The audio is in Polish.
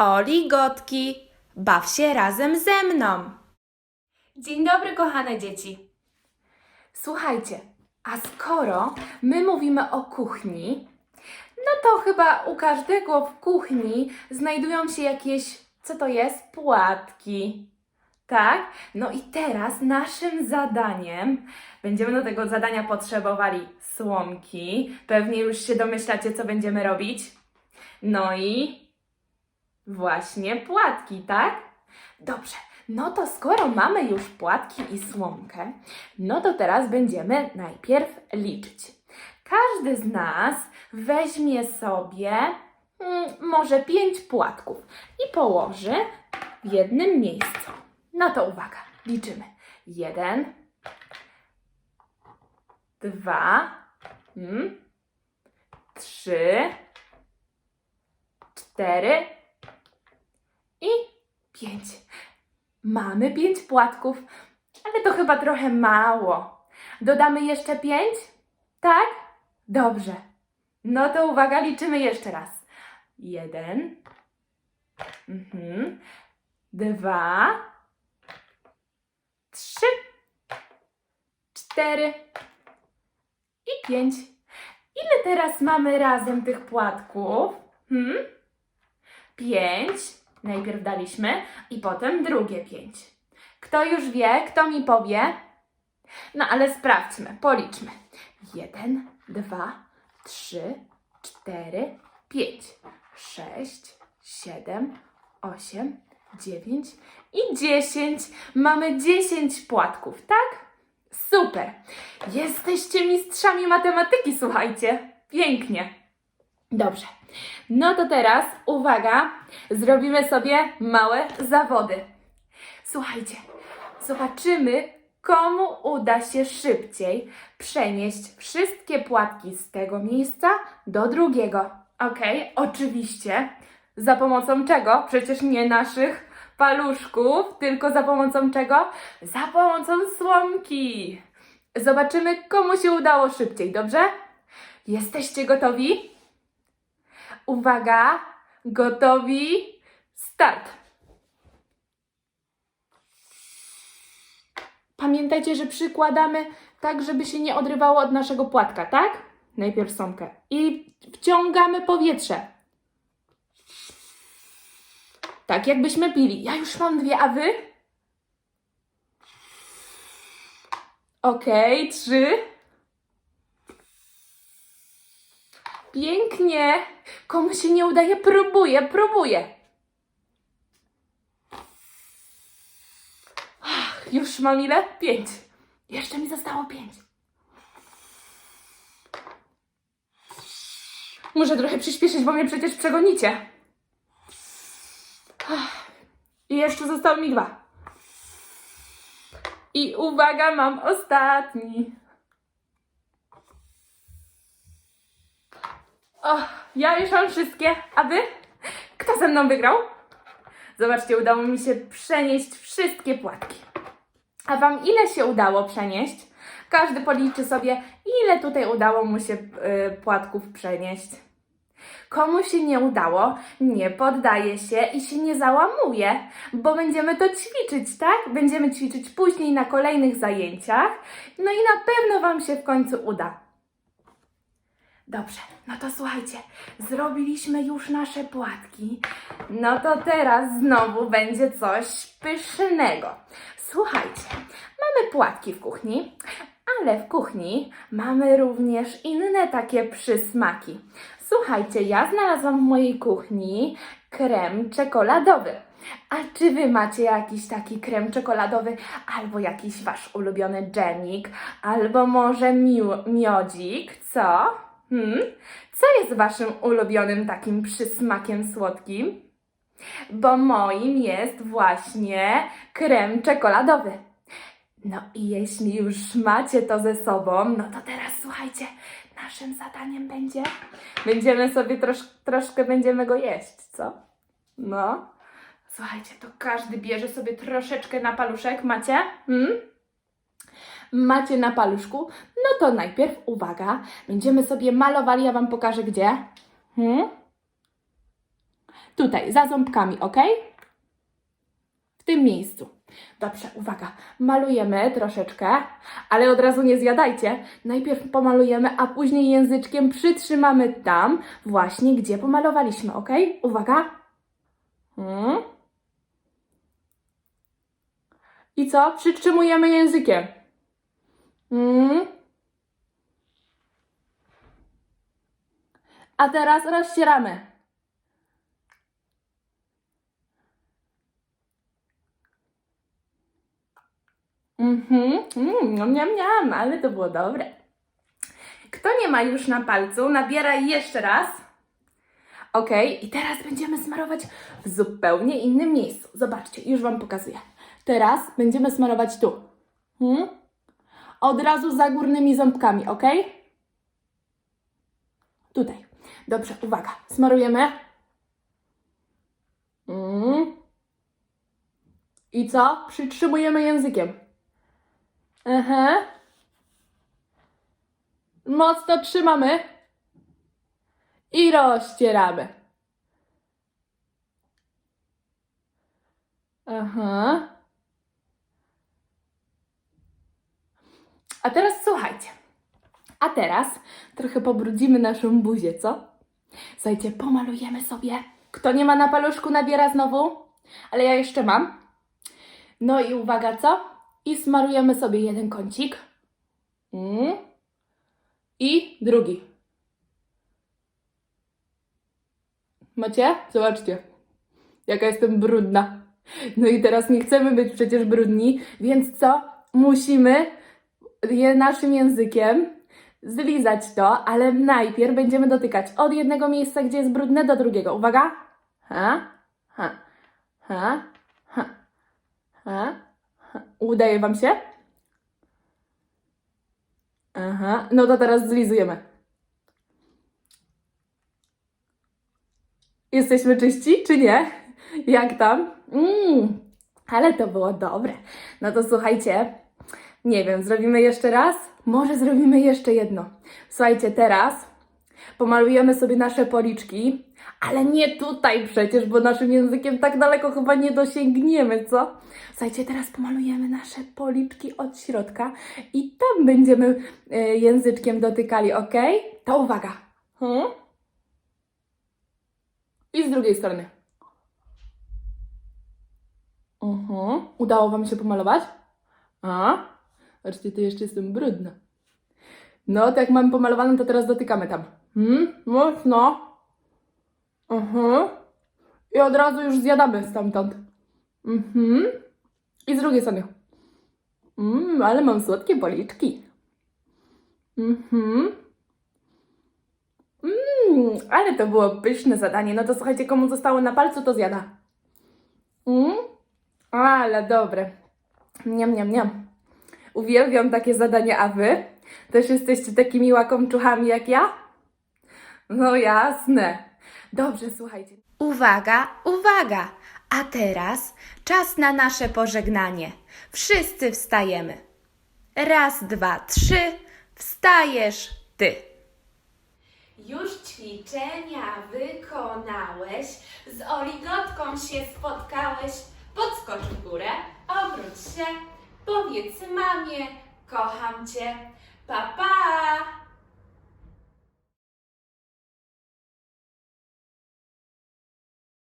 Oligotki, baw się razem ze mną. Dzień dobry, kochane dzieci. Słuchajcie, a skoro my mówimy o kuchni, no to chyba u każdego w kuchni znajdują się jakieś, co to jest? Płatki. Tak? No i teraz naszym zadaniem, będziemy do tego zadania potrzebowali słomki. Pewnie już się domyślacie, co będziemy robić. No i właśnie płatki, tak? Dobrze, no to skoro mamy już płatki i słomkę, no to teraz będziemy najpierw liczyć. Każdy z nas weźmie sobie mm, może pięć płatków i położy w jednym miejscu. No to uwaga, liczymy. Jeden, dwa, mm, trzy, cztery i pięć. Mamy pięć płatków, ale to chyba trochę mało. Dodamy jeszcze pięć? Tak? Dobrze. No to uwaga, liczymy jeszcze raz. Jeden. Mhm. Dwa. Trzy. Cztery. I pięć. Ile teraz mamy razem tych płatków? Hmm? Pięć. Najpierw daliśmy i potem drugie pięć. Kto już wie, kto mi powie? No ale sprawdźmy, policzmy. Jeden, dwa, trzy, cztery, pięć, sześć, siedem, osiem, dziewięć i dziesięć. Mamy dziesięć płatków, tak? Super! Jesteście mistrzami matematyki, słuchajcie. Pięknie. Dobrze. No to teraz, uwaga, zrobimy sobie małe zawody. Słuchajcie, zobaczymy, komu uda się szybciej przenieść wszystkie płatki z tego miejsca do drugiego. Ok, oczywiście. Za pomocą czego? Przecież nie naszych paluszków, tylko za pomocą czego? Za pomocą słomki. Zobaczymy, komu się udało szybciej, dobrze? Jesteście gotowi? Uwaga, gotowi, start! Pamiętajcie, że przykładamy tak, żeby się nie odrywało od naszego płatka, tak? Najpierw sąkę. I wciągamy powietrze. Tak, jakbyśmy pili. Ja już mam dwie, a wy? Okej, trzy. Pięknie. Komu się nie udaje, próbuję, próbuję. Ach, już mam ile? Pięć. Jeszcze mi zostało pięć. Muszę trochę przyspieszyć, bo mnie przecież przegonicie. Ach, I jeszcze zostało mi dwa. I uwaga, mam ostatni. O, ja już mam wszystkie. A wy? Kto ze mną wygrał? Zobaczcie, udało mi się przenieść wszystkie płatki. A Wam ile się udało przenieść? Każdy policzy sobie, ile tutaj udało mu się y, płatków przenieść. Komu się nie udało, nie poddaje się i się nie załamuje, bo będziemy to ćwiczyć, tak? Będziemy ćwiczyć później na kolejnych zajęciach, no i na pewno Wam się w końcu uda. Dobrze, no to słuchajcie, zrobiliśmy już nasze płatki. No to teraz znowu będzie coś pysznego. Słuchajcie, mamy płatki w kuchni, ale w kuchni mamy również inne takie przysmaki. Słuchajcie, ja znalazłam w mojej kuchni krem czekoladowy. A czy wy macie jakiś taki krem czekoladowy, albo jakiś wasz ulubiony dżemik, albo może miodzik, co? Hmm? Co jest waszym ulubionym takim przysmakiem słodkim? Bo moim jest właśnie krem czekoladowy. No i jeśli już macie to ze sobą, no to teraz słuchajcie, naszym zadaniem będzie, będziemy sobie trosz, troszkę będziemy go jeść, co? No. Słuchajcie, to każdy bierze sobie troszeczkę na paluszek, macie? Hmm? Macie na paluszku? No to najpierw, uwaga, będziemy sobie malowali, ja Wam pokażę gdzie. Hmm? Tutaj, za ząbkami, ok? W tym miejscu. Dobrze, uwaga. Malujemy troszeczkę, ale od razu nie zjadajcie. Najpierw pomalujemy, a później języczkiem przytrzymamy tam, właśnie gdzie pomalowaliśmy, ok? Uwaga. Hmm. I co? Przytrzymujemy językiem. Mm. A teraz rozcieramy. Mhm, mm, niam, niam, niam, ale to było dobre. Kto nie ma już na palcu, nabieraj jeszcze raz. Ok, i teraz będziemy smarować w zupełnie innym miejscu. Zobaczcie, już Wam pokazuję. Teraz będziemy smarować tu. Hmm? Od razu za górnymi ząbkami, ok? Tutaj. Dobrze, uwaga. Smarujemy. Mm. I co? Przytrzymujemy językiem. Aha. Mocno trzymamy. I rozcieramy. Aha. A teraz słuchajcie. A teraz trochę pobrudzimy naszą buzię, co? Słuchajcie, pomalujemy sobie. Kto nie ma na paluszku, nabiera znowu. Ale ja jeszcze mam. No i uwaga, co? I smarujemy sobie jeden kącik. Mm. I drugi. Macie? Zobaczcie. Jaka jestem brudna. No i teraz nie chcemy być przecież brudni, więc co? Musimy je naszym językiem zlizać to, ale najpierw będziemy dotykać od jednego miejsca, gdzie jest brudne, do drugiego. Uwaga! Ha, ha, ha, ha, ha. Udaje Wam się? Aha, no to teraz zlizujemy. Jesteśmy czyści, czy nie? Jak tam? Mmm, ale to było dobre. No to słuchajcie, nie wiem, zrobimy jeszcze raz? Może zrobimy jeszcze jedno. Słuchajcie, teraz pomalujemy sobie nasze policzki, ale nie tutaj przecież, bo naszym językiem tak daleko chyba nie dosięgniemy, co? Słuchajcie, teraz pomalujemy nasze policzki od środka i tam będziemy e, języczkiem dotykali, ok? To uwaga. Hmm? I z drugiej strony. Mhm. Udało Wam się pomalować? A? Zobaczcie, to jeszcze jestem brudna. No, to jak mamy pomalowaną, to teraz dotykamy tam. Hmm? Mocno. Mhm. I od razu już zjadamy stamtąd. Mhm. I z drugiej strony. Mmm, ale mam słodkie policzki. Mhm. Mmm, ale to było pyszne zadanie. No to słuchajcie, komu zostało na palcu, to zjada. Mmm, ale dobre. Niam, niam, niam. Uwielbiam takie zadania, a wy? Też jesteście takimi łakomczuchami jak ja? No jasne. Dobrze, słuchajcie. Uwaga, uwaga! A teraz czas na nasze pożegnanie. Wszyscy wstajemy. Raz, dwa, trzy. Wstajesz ty. Już ćwiczenia wykonałeś, z oligotką się spotkałeś, podskocz w górę, obróć się, powiedz mamie, kocham cię, pa pa!